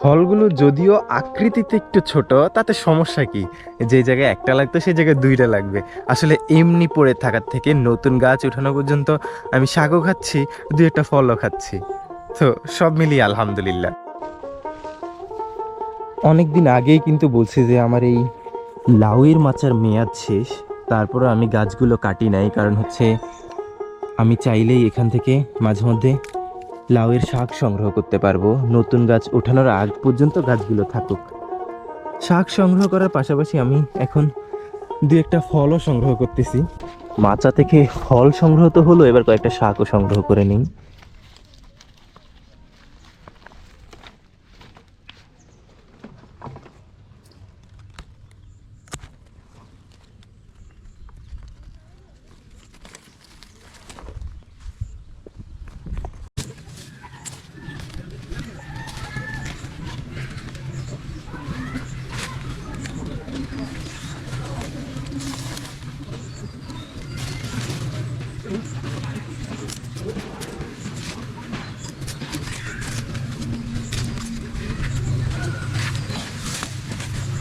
ফলগুলো যদিও আকৃতিতে একটু ছোট, তাতে সমস্যা কি? যে জায়গায় একটা লাগতো সেই জায়গায় দুইটা লাগবে। আসলে এমনি পড়ে থাকার থেকে নতুন গাছ উঠানো পর্যন্ত আমি শাকও খাচ্ছি, দুই একটা ফলও খাচ্ছি। তো সব মিলিয়ে আলহামদুলিল্লাহ। অনেক দিন আগেই কিন্তু বলছি যে আমার এই লাউয়ের মাচার মেয়াদ শেষ তারপরে আমি গাছগুলো কাটি নাই, কারণ হচ্ছে আমি চাইলেই এখান থেকে মাঝে মধ্যে লাউয়ের শাক সংগ্রহ করতে পারব। নতুন গাছ ওঠানোর আগ পর্যন্ত গাছগুলো থাকুক। শাক সংগ্রহ করার পাশাপাশি আমি এখন দু একটা ফলও সংগ্রহ করতেছি। মাচা থেকে ফল সংগ্রহ তো হলো, এবার কয়েকটা শাকও সংগ্রহ করে নিই।